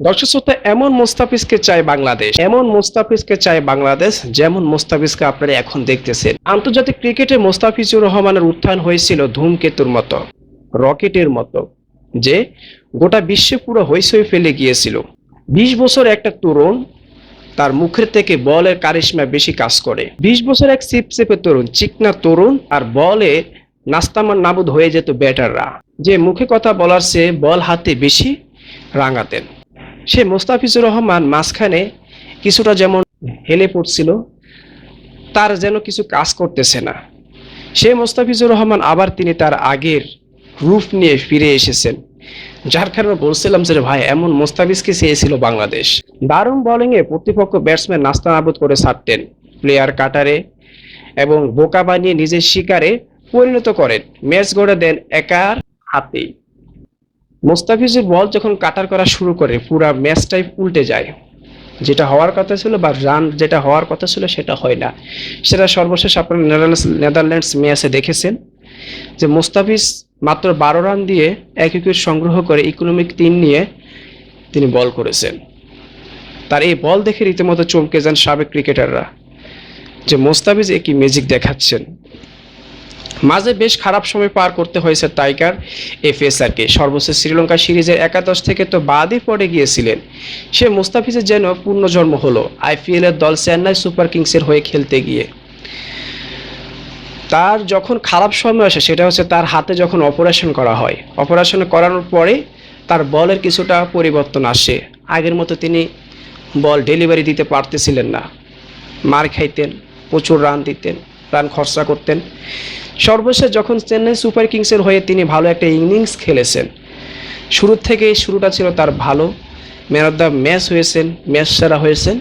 দর্শক শ্রোতা, এমন মোস্তাফিজকে চায় বাংলাদেশ। এমন মোস্তাফিজকে চায় বাংলাদেশ যেমন মোস্তাফিজকে আপনারা এখন দেখতেছেন। আন্তর্জাতিক ক্রিকেটে মোস্তাফিজুর রহমানের উত্থান হয়েছিল ধূমকেতুর মতো, রকেটের মতো, যে গোটা বিশ্বে পুরো হইসই ফেলে গিয়েছিল। বিশ বছর একটা তরুণ তার মুখের থেকে বলের কারিশমা বেশি কাজ করে। বিশ বছর এক চিপচেপে তরুণ, চিকনা তরুণ আর বলে নাস্তামান নাবুদ হয়ে যেত ব্যাটাররা, যে মুখে কথা বলার চেয়ে বল হাতে বেশি রাঙাতেন। সে মোস্তাফিজুর রহমান মাঝখানে কিছুটা যেমন হেলে পড়ছিল, তার যেন কিছু কাজ করতেছে না। সে মোস্তাফিজুর রহমান আবার তিনি তার আগের রূপ নিয়ে ফিরে এসেছেন, যার কারণে বলছিলাম যে, ভাই, এমন মোস্তাফিজকে চেয়েছিল বাংলাদেশ? দারুণ বোলিংয়ে প্রতিপক্ষ ব্যাটসম্যান নাস্তানাবুদ করে ছাড়তেন প্লেয়ার কাটারে এবং বোকা বানিয়ে নিজের শিকারে পরিণত করেন। ম্যাচ গড়ে দেন একার হাতেই। মোস্তাফিজের বল যখন কাটার করা শুরু করে, পুরা ম্যাচটাই উল্টে যায়। যেটা হওয়ার কথা ছিল বা রান যেটা হওয়ার কথা ছিল সেটা হয় না। সেটা সর্বশেষ আপনারা নেদারল্যান্ডস ম্যাচে দেখেছেন যে মোস্তাফিজ মাত্র বারো রান দিয়ে এক উইকেট সংগ্রহ করে ইকোনমিক তিন নিয়ে তিনি বল করেছেন। তার এই বল দেখে রীতিমতো চমকে যান সাবেক ক্রিকেটাররা যে মোস্তাফিজ একই ম্যাজিক দেখাচ্ছেন। মাঝে বেশ খারাপ সময় পার করতে হয়েছে টাইগার এফএসআরকে। সর্বশেষ শ্রীলঙ্কা সিরিজের একাদশ থেকে তো বাদই পড়ে গিয়েছিলেন। সে মুস্তাফিজের যেন পূর্ণজন্ম হলো আইপিএল এর দল চেন্নাই সুপার কিংসের হয়ে খেলতে গিয়ে। তার যখন খারাপ সময় আসে, সেটা হচ্ছে তার হাতে যখন অপারেশন করা হয়। অপারেশন করানোর পরে তার বলের কিছুটা পরিবর্তন আসে। আগের মতো তিনি বল ডেলিভারি দিতে পারতেছিলেন না। মার খাইতেন, প্রচুর রান দিতেন। রান খরচা করতেন। সর্বশেষ যখন চেন্নাই সুপার কিংসের হয়ে তিনি ভালো একটা ইনিংস খেলেছেন শুরুর থেকে শুরুটা ছিল তার ভালো। ম্যান অফ দ্য ম্যাচ হয়েছেন ম্যাচ সেরা হয়েছেন।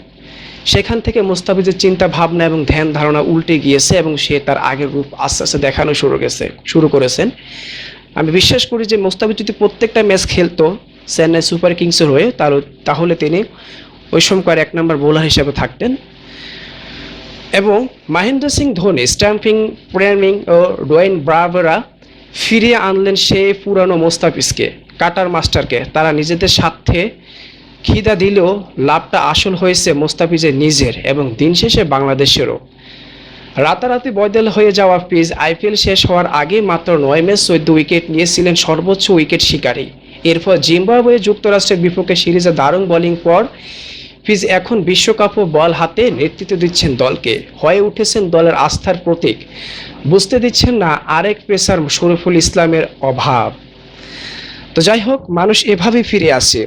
সেখান থেকে মুস্তাফিজের চিন্তা, ভাবনা এবং ধ্যান ধারণা উল্টে গিয়েছে এবং সে তার আগের রূপ আস্তে আস্তে দেখানো শুরু গেছে, শুরু করেছেন। আমি বিশ্বাস করি যে মুস্তাফিজ যদি প্রত্যেকটা ম্যাচ খেলতো চেন্নাই সুপার কিংসের হয়ে, তাহলে তাহলে তিনি ওই সময়কার এক নম্বর বোলার হিসেবে থাকতেন। এবং মাহেন্দ্র সিং ধোনি, স্ট্যাম্পিং, প্রেমিং ও ডোয়েন ব্রাভেরা ফিরিয়ে আনলেন সেই পুরানো মোস্তাফিজকে, কাটার মাস্টারকে। তারা নিজেদের স্বার্থে খিদা দিলেও লাভটা আসল হয়েছে মোস্তাফিজের নিজের এবং দিন শেষে বাংলাদেশেরও। রাতারাতি বদল হয়ে যাওয়া পিচ আইপিএল শেষ হওয়ার আগে মাত্র নয় ম্যাচ চোদ্দ উইকেট নিয়েছিলেন সর্বোচ্চ উইকেট শিকারী। এরপর জিম্বাবুয়ে যুক্তরাষ্ট্রের বিপক্ষে সিরিজে দারুণ বোলিং পর ফিজ এখন বিশ্বকাপও বল হাতে নেতৃত্ব দিচ্ছেন দলকে। হয়ে উঠেছেন দলের আস্থার প্রতীক। বুঝতে দিচ্ছেন না আরেক পেসার শরীফুল ইসলামের অভাব। তো যাই হোক, মানুষ এভাবেই ফিরে আসে।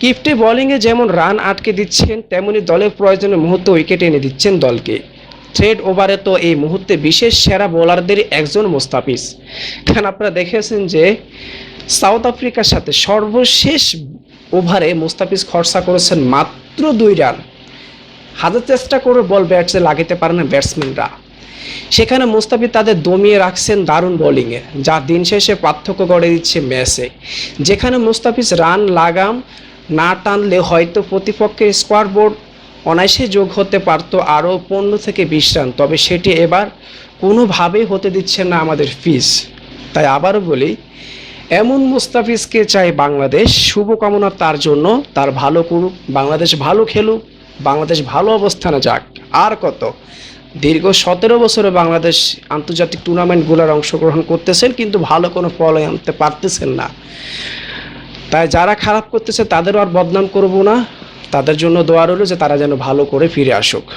কিফটে বোলিংয়ে যেমন রান আটকে দিচ্ছেন, তেমনি দলের প্রয়োজনে মুহূর্তে উইকেট এনে দিচ্ছেন দলকে। থ্রেড ওভারে তো এই মুহূর্তে বিশেষ সেরা বোলারদের একজন মোস্তাফিজ। কারণ আপনারা দেখেছেন যে সাউথ আফ্রিকার সাথে সর্বশেষ ওভারে মুস্তাফিজ খরচা করেছেন মাত্র দুই রান। হাজার চেষ্টা করে বল ব্যাটসে লাগাতে পারে না ব্যাটসম্যানরা। সেখানে মুস্তাফিজ তাদের দমিয়ে রাখছেন দারুণ বোলিংয়ে যা দিন শেষে পার্থক্য গড়ে দিচ্ছে ম্যাচে যেখানে মুস্তাফিজ রান লাগাম না টানলে হয়তো প্রতিপক্ষের স্কোয়ার বোর্ড অনায়াসে যোগ হতে পারত আরও পনেরো থেকে বিশ রান, তবে সেটি এবার কোনোভাবেই হতে দিচ্ছে না আমাদের ফিস তাই আবারও বলি এমন মুস্তাফিজকে চাই বাংলাদেশ। শুভকামনা তার জন্য। তার ভালো করুক। বাংলাদেশ ভালো খেলুক। বাংলাদেশ ভালো অবস্থানে যাক। আর কত? দীর্ঘ সতেরো বছরে বাংলাদেশ আন্তর্জাতিক টুর্নামেন্টগুলোর অংশগ্রহণ করতেছেন, কিন্তু ভালো কোনো ফল আনতে পারতেছেন না। তাই যারা খারাপ করতেছে, তাদেরও আর বদনাম করব না। তাদের জন্য দোয়া রইল যে তারা যেন ভালো করে ফিরে আসুক।